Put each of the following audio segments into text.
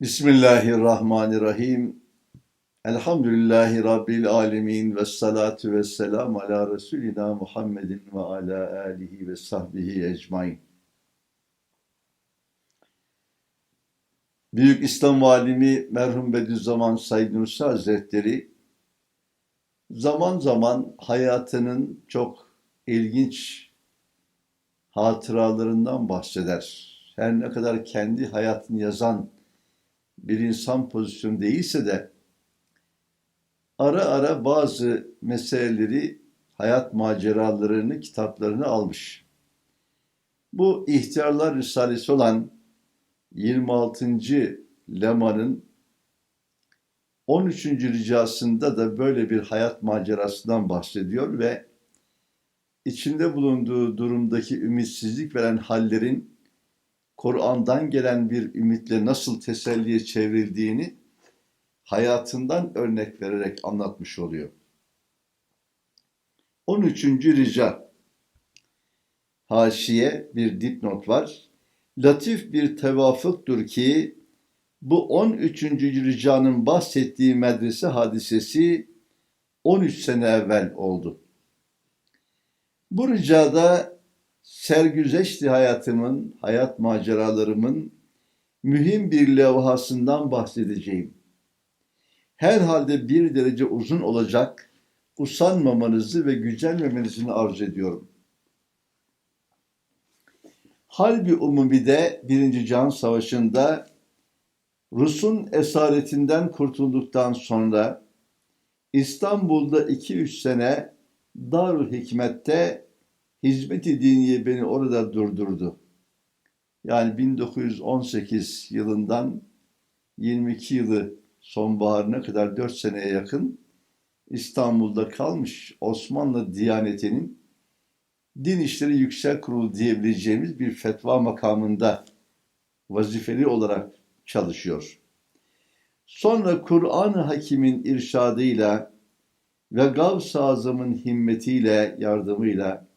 Bismillahirrahmanirrahim. Elhamdülillahi Rabbil alemin ve salatu ve selam ala Resulina Muhammedin ve ala alihi ve sahbihi ecmain. Büyük İslam Valimi merhum Bediüzzaman Said Nursi Hazretleri zaman zaman hayatının çok ilginç hatıralarından bahseder. Her ne kadar kendi hayatını yazan bir insan pozisyonu değilse de ara ara bazı meseleleri, hayat maceralarını, kitaplarını almış. Bu İhtiyarlar Risalesi olan 26. lemanın 13. ricasında da böyle bir hayat macerasından bahsediyor ve içinde bulunduğu durumdaki ümitsizlik veren hallerin Kur'an'dan gelen bir ümitle nasıl teselliye çevrildiğini hayatından örnek vererek anlatmış oluyor. 13. rica Haşiye bir dipnot var. Latif bir tevafuktur ki bu 13. ricanın bahsettiği medrese hadisesi 13 sene evvel oldu. Bu ricada sergüzeşti hayatımın, hayat maceralarımın mühim bir levhasından bahsedeceğim. Herhalde bir derece uzun olacak, usanmamanızı ve gücenmemenizi arzu ediyorum. Halbi Umumi'de Birinci Can Savaşı'nda Rus'un esaretinden kurtulduktan sonra İstanbul'da 2-3 sene Darül Hikmet'te hizmet-i diniye beni orada durdurdu. Yani 1918 yılından 22 yılı sonbaharına kadar 4 seneye yakın İstanbul'da kalmış Osmanlı Diyaneti'nin Din İşleri Yüksek Kurulu diyebileceğimiz bir fetva makamında vazifeli olarak çalışıyor. Sonra Kur'an-ı Hakim'in irşadıyla ve Gavs-ı Azam'ın himmetiyle, yardımıyla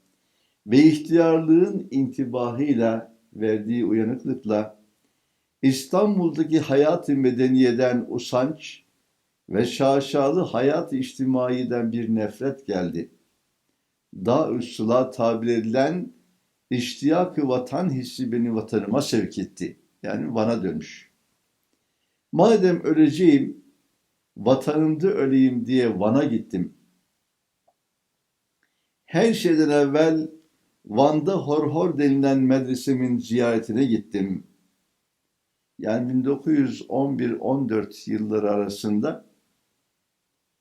ve ihtiyarlığın intibahıyla verdiği uyanıklıkla İstanbul'daki hayat-ı medeniyeden usanç ve şaşalı hayat-ı içtimaiden bir nefret geldi. Da-ü tabir edilen iştiyak-ı vatan hissi beni vatanıma sevk etti. Yani Van'a dönmüş. Madem öleceğim, vatanımda öleyim diye Van'a gittim. Her şeyden evvel Van'da Horhor denilen medresemin ziyaretine gittim. Yani 1911-14 yılları arasında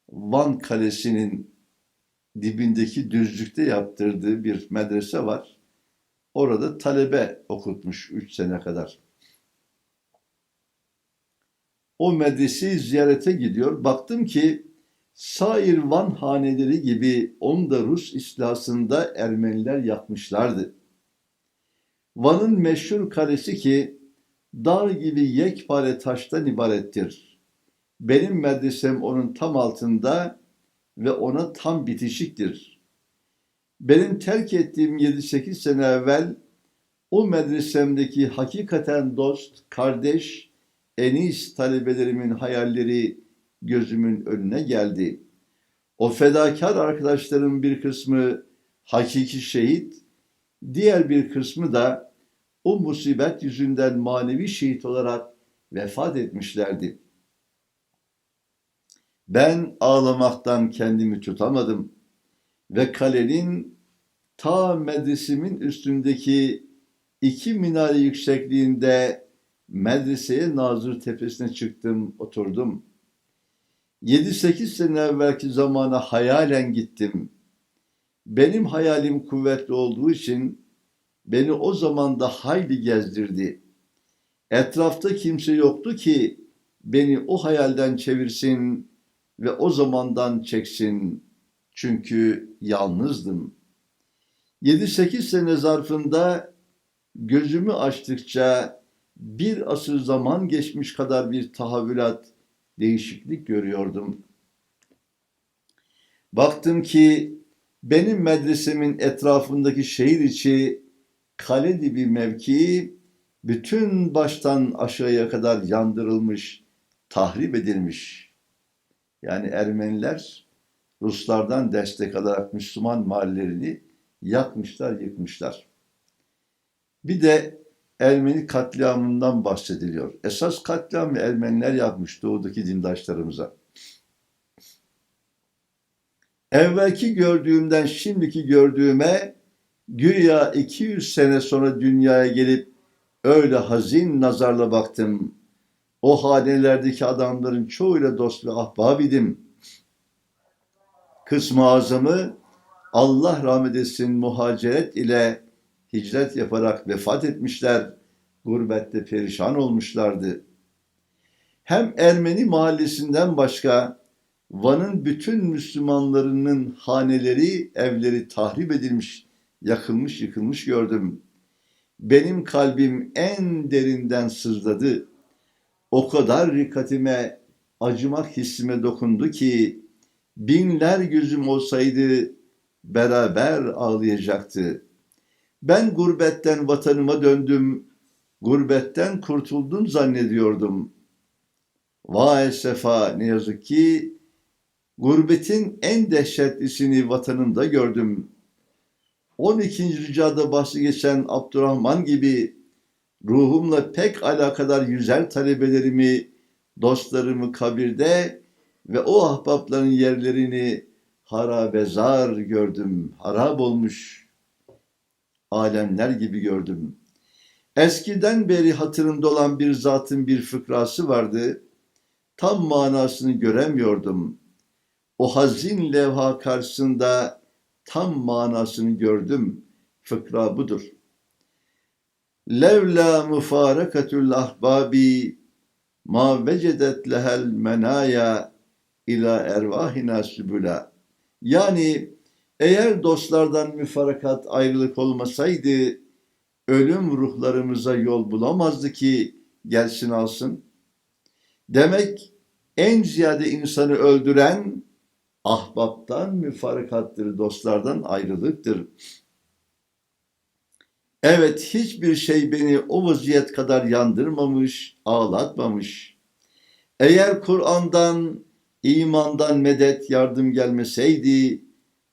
Van Kalesi'nin dibindeki düzlükte yaptırdığı bir medrese var. Orada talebe okutmuş 3 sene kadar. O medreseyi ziyarete gidiyor. Baktım ki Sair Van haneleri gibi onu da Rus islasında Ermeniler yakmışlardı. Van'ın meşhur kalesi ki dağ gibi yekpare taştan ibarettir. Benim medresem onun tam altında ve ona tam bitişiktir. Benim terk ettiğim 7-8 sene evvel o medresemdeki hakikaten dost, kardeş, enis talebelerimin hayalleri gözümün önüne geldi. O fedakar arkadaşların bir kısmı hakiki şehit, diğer bir kısmı da o musibet yüzünden manevi şehit olarak vefat etmişlerdi. Ben ağlamaktan kendimi tutamadım ve kalenin ta medresimin üstündeki iki minare yüksekliğinde medreseye Nazır Tepesi'ne çıktım, oturdum. 7-8 sene evvelki zamana hayalen gittim. Benim hayalim kuvvetli olduğu için beni o zaman da hayli gezdirdi. Etrafta kimse yoktu ki beni o hayalden çevirsin ve o zamandan çeksin. Çünkü yalnızdım. 7-8 sene zarfında gözümü açtıkça bir asır zaman geçmiş kadar bir tahavvülat, değişiklik görüyordum. Baktım ki benim medresemin etrafındaki şehir içi kale dibi mevki bütün baştan aşağıya kadar yandırılmış, tahrip edilmiş. Yani Ermeniler Ruslardan destek alarak Müslüman mahallelerini yakmışlar, yıkmışlar. Bir de Ermeni katliamından bahsediliyor. Esas katliamı Ermeniler yapmış doğudaki dindaşlarımıza. Evvelki gördüğümden şimdiki gördüğüme güya 200 sene sonra dünyaya gelip öyle hazin nazarla baktım. O hanelerdeki adamların çoğuyla dost ve ahbab idim. Kısmı azamı Allah rahmet etsin muhaceret ile hicret yaparak vefat etmişler. Gurbette perişan olmuşlardı. Hem Ermeni mahallesinden başka Van'ın bütün Müslümanlarının haneleri, evleri tahrip edilmiş, yakılmış, yıkılmış gördüm. Benim kalbim en derinden sızladı. O kadar rikatime, acımak hissime dokundu ki binler gözüm olsaydı beraber ağlayacaktı. Ben gurbetten vatanıma döndüm, gurbetten kurtuldum zannediyordum. Vay sefa ne yazık ki gurbetin en dehşetlisini vatanımda gördüm. 12. ricada bahsi geçen Abdurrahman gibi ruhumla pek alakadar yüzer talebelerimi, dostlarımı kabirde ve o ahbapların yerlerini harabezar gördüm, harap olmuş alemler gibi gördüm. Eskiden beri hatırımda olan bir zatın bir fıkrası vardı. Tam manasını göremiyordum. O hazin levha karşısında tam manasını gördüm. Fıkra budur. Levla mufarakatul ahbabi ma vecedet lehel menaya ila ervahina sübüla. Yani eğer dostlardan müfarakat ayrılık olmasaydı ölüm ruhlarımıza yol bulamazdı ki gelsin alsın. Demek en ziyade insanı öldüren ahbaptan müfarakattır, dostlardan ayrılıktır. Evet hiçbir şey beni o vaziyet kadar yandırmamış, ağlatmamış. Eğer Kur'an'dan, imandan medet yardım gelmeseydi,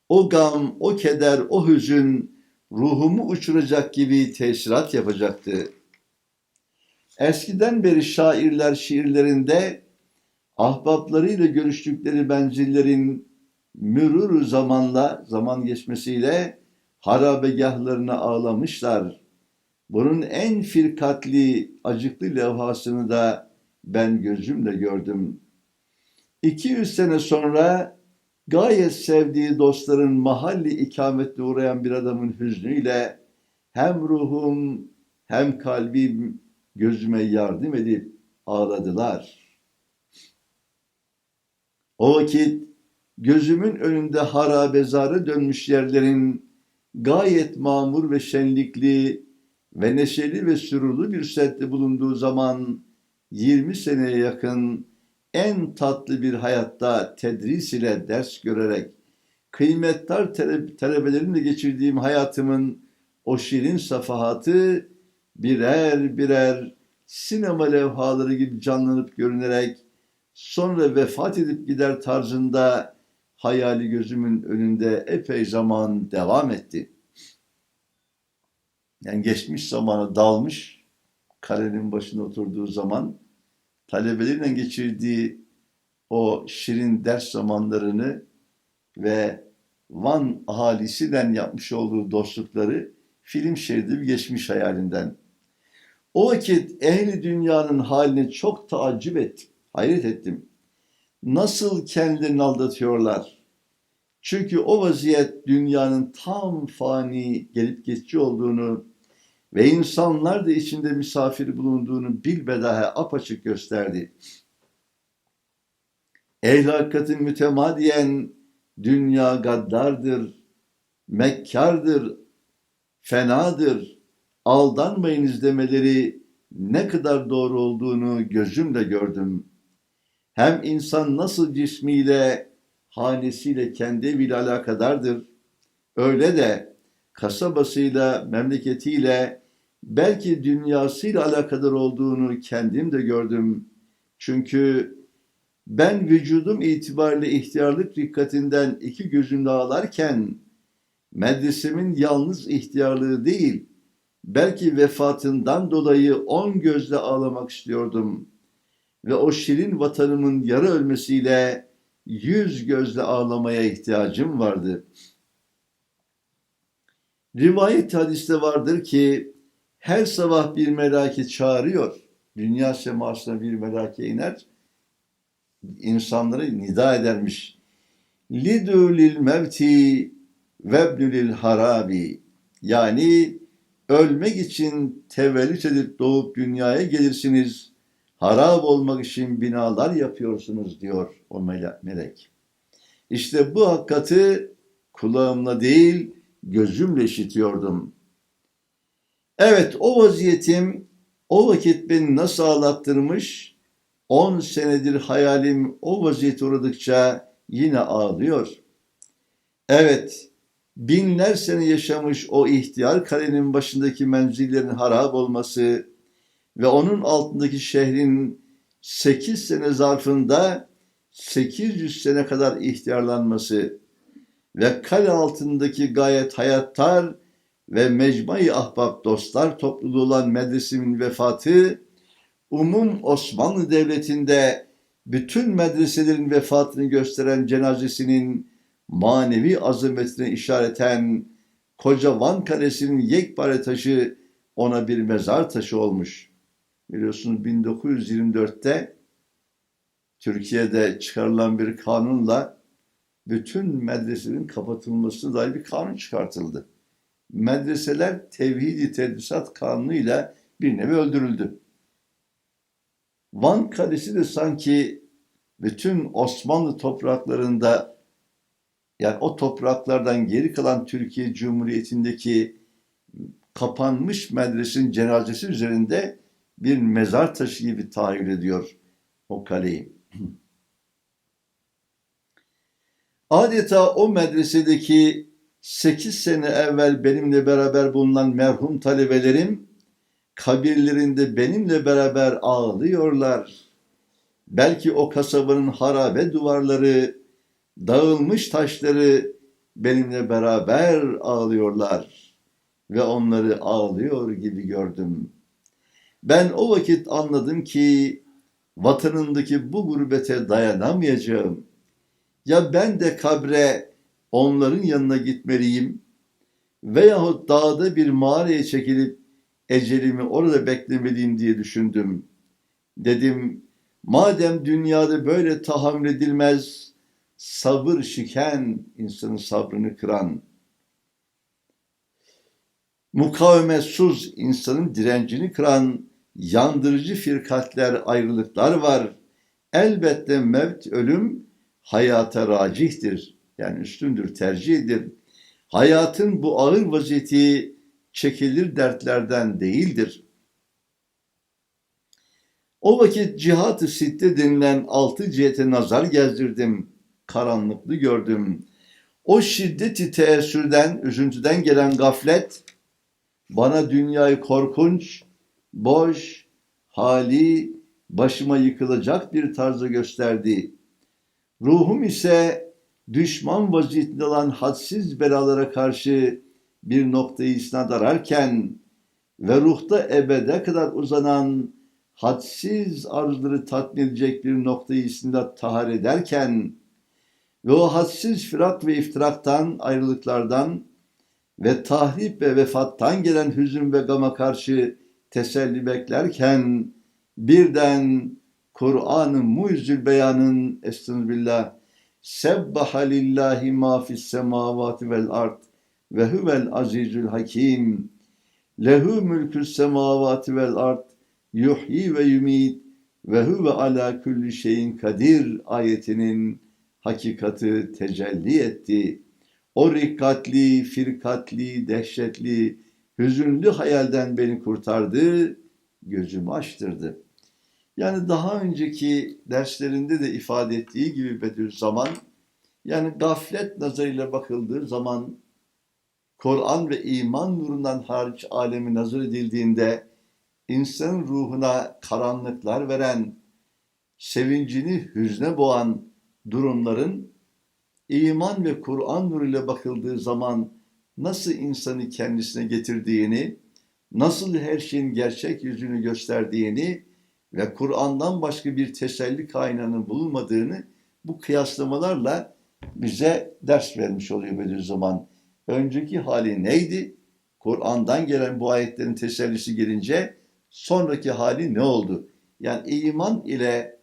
o gam, o keder, o hüzün ruhumu uçuracak gibi tesirat yapacaktı. Eskiden beri şairler şiirlerinde ahbaplarıyla görüştükleri benzillerin mürür zamanla, zaman geçmesiyle harabegahlarına ağlamışlar. Bunun en firkatli, acıklı levhasını da ben gözümle gördüm. 200 sene sonra gayet sevdiği dostların mahalli ikametle uğrayan bir adamın hüznüyle hem ruhum hem kalbim gözüme yardım edip ağladılar. O vakit gözümün önünde harabezara dönmüş yerlerin gayet mamur ve şenlikli ve neşeli ve sürurlu bir sette bulunduğu zaman 20 seneye yakın en tatlı bir hayatta tedris ile ders görerek kıymetli talebelerimle geçirdiğim hayatımın o şirin safahatı birer birer sinema levhaları gibi canlanıp görünerek sonra vefat edip gider tarzında hayali gözümün önünde epey zaman devam etti. Yani geçmiş zamana dalmış, kalenin başına oturduğu zaman talebeleriyle geçirdiği o şirin ders zamanlarını ve Van ahalisiyle yapmış olduğu dostlukları film şeridi geçmiş hayalinden. O vakit ehli dünyanın haline çok taaccüp ettim, hayret ettim. Nasıl kendilerini aldatıyorlar? Çünkü o vaziyet dünyanın tam fani gelip geçici olduğunu ve insanlar da içinde misafir bulunduğunu bilbedahe apaçık gösterdi. Ehl-i hakikatin mütemadiyen dünya gaddardır, mekkardır, fenadır, aldanmayınız demeleri ne kadar doğru olduğunu gözümle gördüm. Hem insan nasıl cismiyle, hanesiyle, kendi eviyle alakadardır, öyle de kasabasıyla, memleketiyle, belki dünyasıyla alakadar olduğunu kendim de gördüm. Çünkü ben vücudum itibariyle ihtiyarlık dikkatinden iki gözümle ağlarken medresemin yalnız ihtiyarlığı değil, belki vefatından dolayı on gözle ağlamak istiyordum. Ve o şirin vatanımın yarı ölmesiyle yüz gözle ağlamaya ihtiyacım vardı. Rivayet hadiste vardır ki her sabah bir melake çağırıyor. Dünya semasına bir melake iner. İnsanları nida edermiş. Lidu lil mevti vebnülil harabi. Yani ölmek için tevellüt edip doğup dünyaya gelirsiniz. Harap olmak için binalar yapıyorsunuz diyor o melek. İşte bu hakikati kulağımla değil gözümle işitiyordum. Evet o vaziyetim o vakit beni nasıl ağlattırmış, on senedir hayalim o vaziyete uğradıkça yine ağlıyor. Evet, binler sene yaşamış o ihtiyar kalenin başındaki menzillerin harap olması ve onun altındaki şehrin sekiz sene zarfında 800 sene kadar ihtiyarlanması ve kale altındaki gayet hayattar ve mecmai ahbap dostlar topluluğu olan medresemin vefatı, umum Osmanlı Devleti'nde bütün medreselerin vefatını gösteren cenazesinin manevi azametine işareten koca Van Kalesi'nin yekpare taşı ona bir mezar taşı olmuş. Biliyorsunuz 1924'te Türkiye'de çıkarılan bir kanunla bütün medreselerin kapatılmasına dair bir kanun çıkartıldı. Medreseler tevhidi tedrisat kanunuyla bir nevi öldürüldü. Van Kalesi de sanki bütün Osmanlı topraklarında yani o topraklardan geri kalan Türkiye Cumhuriyeti'ndeki kapanmış medresin cenazesi üzerinde bir mezar taşı gibi tahayyül ediyor o kaleyi. Adeta o medresedeki 8 sene evvel benimle beraber bulunan merhum talebelerim kabirlerinde benimle beraber ağlıyorlar. Belki o kasabanın harabe duvarları, dağılmış taşları benimle beraber ağlıyorlar ve onları ağlıyor gibi gördüm. Ben o vakit anladım ki vatanındaki bu gurbete dayanamayacağım. Ya ben de kabre onların yanına gitmeliyim veyahut dağda bir mağaraya çekilip ecelimi orada beklemeliyim diye düşündüm. Dedim madem dünyada böyle tahammül edilmez sabır şiken insanın sabrını kıran mukavemetsuz insanın direncini kıran yandırıcı firkatler, ayrılıklar var. Elbette mevt, ölüm hayata racihtir. Yani üstündür, tercihdir. Hayatın bu ağır vaziyeti çekilir dertlerden değildir. O vakit cihat-ı sitte denilen altı cihete nazar gezdirdim. Karanlıklı gördüm. O şiddeti teessürden, üzüntüden gelen gaflet bana dünyayı korkunç, boş, hali, başıma yıkılacak bir tarzı gösterdi. Ruhum ise düşman vaziyetinde olan hadsiz belalara karşı bir noktayı isnat ararken ve ruhta ebede kadar uzanan hadsiz arzuları tatmin edecek bir noktayı isnat tahar ederken ve o hadsiz firak ve iftiraktan, ayrılıklardan ve tahrip ve vefattan gelen hüzün ve gama karşı teselli beklerken birden Kur'an-ı Muizzül Beyan'ın estağfirullah Sebbaha lillahi ma fis semavati vel ard ve huvel azizül hakim lehu mülkü's semavati vel ard yuhyi ve yumit ve huve ala kulli şeyin kadir ayetinin hakikati tecelli etti. O rikkatli, firkatli, dehşetli, hüzünlü hayalden beni kurtardı, gözümü açtırdı. Yani daha önceki derslerinde de ifade ettiği gibi Bediüzzaman, yani gaflet nazarıyla bakıldığı zaman Kur'an ve iman nurundan hariç alemi nazar edildiğinde insanın ruhuna karanlıklar veren, sevincini hüzne boğan durumların iman ve Kur'an nuruyla bakıldığı zaman nasıl insanı kendisine getirdiğini, nasıl her şeyin gerçek yüzünü gösterdiğini ve Kur'an'dan başka bir teselli kaynağının bulunmadığını bu kıyaslamalarla bize ders vermiş oluyor Bediüzzaman. Önceki hali neydi? Kur'an'dan gelen bu ayetlerin tesellisi gelince sonraki hali ne oldu? Yani iman ile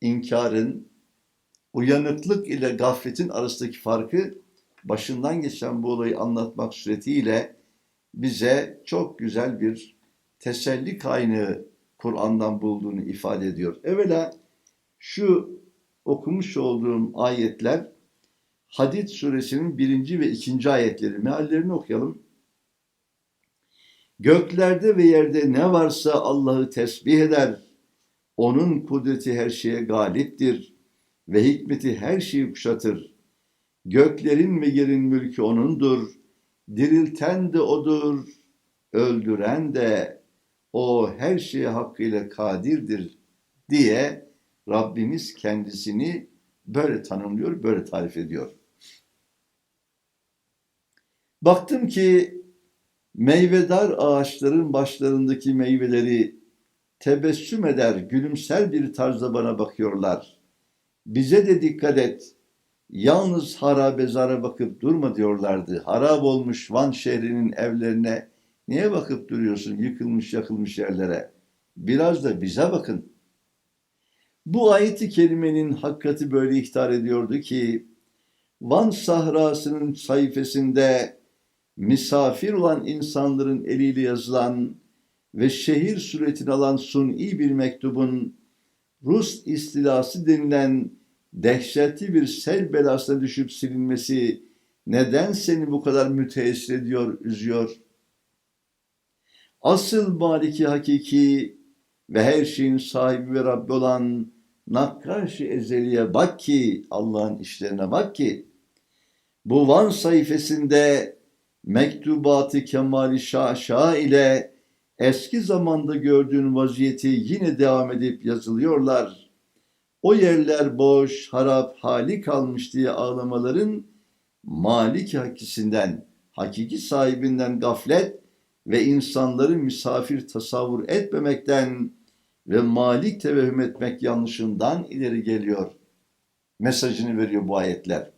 inkarın, uyanıklık ile gafletin arasındaki farkı başından geçen bu olayı anlatmak suretiyle bize çok güzel bir teselli kaynağı Kur'an'dan bulduğunu ifade ediyor. Evvela şu okumuş olduğum ayetler Hadid suresinin birinci ve ikinci ayetleri meallerini okuyalım. Göklerde ve yerde ne varsa Allah'ı tesbih eder. Onun kudreti her şeye galiptir ve hikmeti her şeyi kuşatır. Göklerin ve yerin mülkü O'nundur. Dirilten de O'dur, öldüren de O her şeye hakkıyla kadirdir diye Rabbimiz kendisini böyle tanımlıyor, böyle tarif ediyor. Baktım ki meyvedar ağaçların başlarındaki meyveleri tebessüm eder, gülümser bir tarzda bana bakıyorlar. Bize de dikkat et, yalnız harabezara bakıp durma diyorlardı. Harap olmuş Van şehrinin evlerine niye bakıp duruyorsun yıkılmış yakılmış yerlere? Biraz da bize bakın. Bu ayeti kerimenin hakikati böyle ihtar ediyordu ki Van sahrasının sayfasında misafir olan insanların eliyle yazılan ve şehir suretini alan suni bir mektubun Rus istilası denilen dehşetli bir sel belasına düşüp silinmesi neden seni bu kadar müteessir ediyor, üzüyor? Asıl maliki hakiki ve her şeyin sahibi ve Rabbi olan Nakkaş-ı Ezeli'ye bak ki, Allah'ın işlerine bak ki, bu Van sayfasında mektubatı kemali şaşa ile eski zamanda gördüğün vaziyeti yine devam edip yazılıyorlar. O yerler boş, harap, hali kalmış diye ağlamaların malik hakisinden, hakiki sahibinden gaflet ve insanları misafir tasavvur etmemekten ve malik tevehüm etmek yanlışından ileri geliyor. Mesajını veriyor bu ayetler.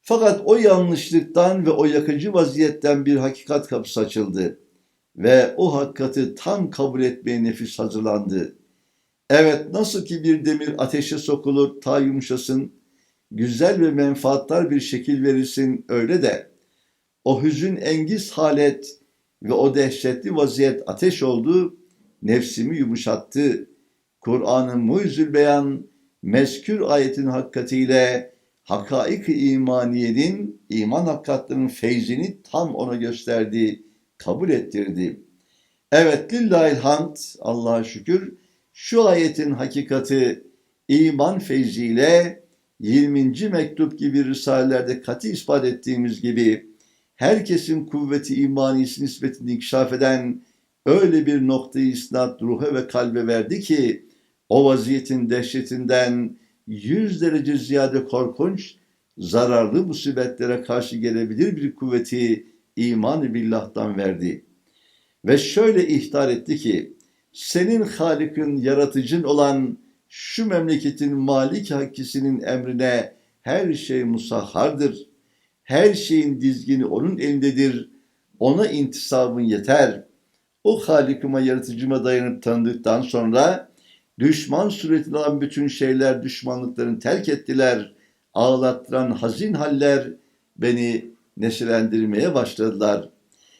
Fakat o yanlışlıktan ve o yakıcı vaziyetten bir hakikat kapısı açıldı ve o hakikati tam kabul etmeye nefis hazırlandı. Evet nasıl ki bir demir ateşe sokulur ta yumuşasın, güzel ve menfaatlar bir şekil verilsin öyle de o hüzün engiz halet ve o dehşetli vaziyet ateş oldu, nefsimi yumuşattı. Kur'an'ın muizül beyan mezkür ayetin hakikatiyle hakaik-i imaniyenin, iman hakikatlerinin feyzini tam ona gösterdi, kabul ettirdi. Evet lillahil hamd, Allah'a şükür, şu ayetin hakikati iman feyziyle 20. mektup gibi risalelerde katı ispat ettiğimiz gibi herkesin kuvveti imanisi nispetini inkişaf eden öyle bir noktayı isnat ruha ve kalbe verdi ki o vaziyetin dehşetinden yüz derece ziyade korkunç, zararlı musibetlere karşı gelebilir bir kuvveti iman billah'tan verdi. Ve şöyle ihtar etti ki, senin Halik'in yaratıcın olan şu memleketin malik hakkisinin emrine her şey musahhardır. Her şeyin dizgini onun elindedir. Ona intisabın yeter. O Halik'ıma, yaratıcıma dayanıp tanıdıktan sonra düşman suretini alan bütün şeyler düşmanlıklarını terk ettiler. Ağlattıran hazin haller beni neşelendirmeye başladılar.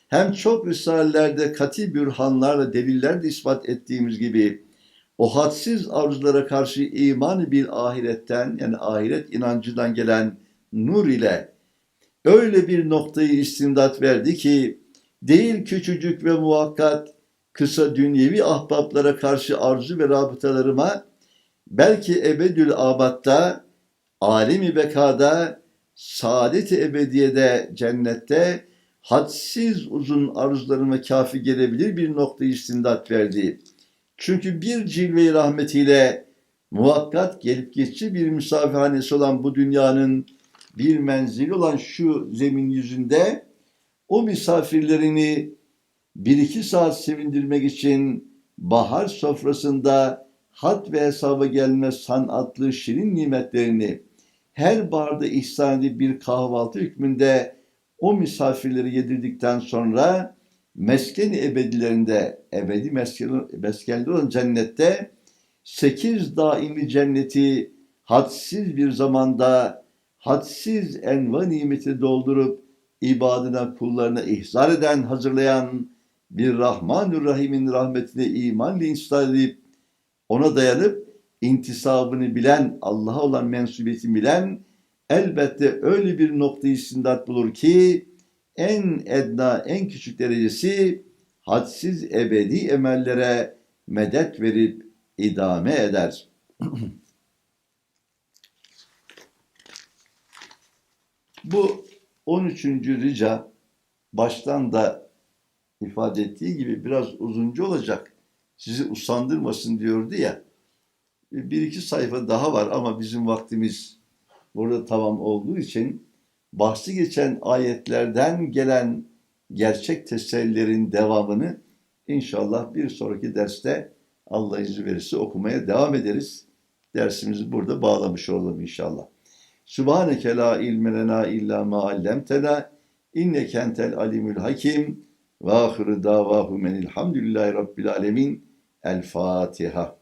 Hem çok risalelerde kati bürhanlarla delillerle ispat ettiğimiz gibi o hadsiz arzulara karşı iman bir ahiretten yani ahiret inancından gelen nur ile öyle bir noktayı istimdat verdi ki değil küçücük ve muhakkat kısa dünyevi ahbaplara karşı arzu ve rabıtalarıma belki ebedül abatta alemi bekada saadet-i ebediyede cennette hadsiz uzun arzularıma kafi gelebilir bir nokta istindat verdi. Çünkü bir cilve rahmetiyle muhakkat gelip geçici bir misafirhanesi olan bu dünyanın bir menzili olan şu zemin yüzünde o misafirlerini bir iki saat sevindirmek için bahar sofrasında hat ve hesaba gelmez sanatlı şirin nimetlerini her barda ihsan edip bir kahvaltı hükmünde o misafirleri yedirdikten sonra mesken-i ebedilerinde, ebedi mesken, meskenli olan cennette sekiz daimi cenneti hadsiz bir zamanda hadsiz enva nimeti doldurup ibadına kullarına ihzar eden, hazırlayan bir Rahmanur Rahim'in rahmetine imanla instal edip ona dayanıp intisabını bilen, Allah'a olan mensubiyetini bilen elbette öyle bir nokta istindat bulur ki en edna, en küçük derecesi hadsiz ebedi emellere medet verip idame eder. Bu 13. rica baştan da ifade ettiği gibi biraz uzunca olacak. Sizi usandırmasın diyordu ya. Bir iki sayfa daha var ama bizim vaktimiz burada tamam olduğu için bahsi geçen ayetlerden gelen gerçek tesellilerin devamını inşallah bir sonraki derste Allah izin verirse okumaya devam ederiz. Dersimizi burada bağlamış olalım inşallah. Subhaneke la ilme lena illa ma allamtena inneke entel alimul hakim ve ahiru davahu menilhamdülillahi rabbil alemin. El Fatiha.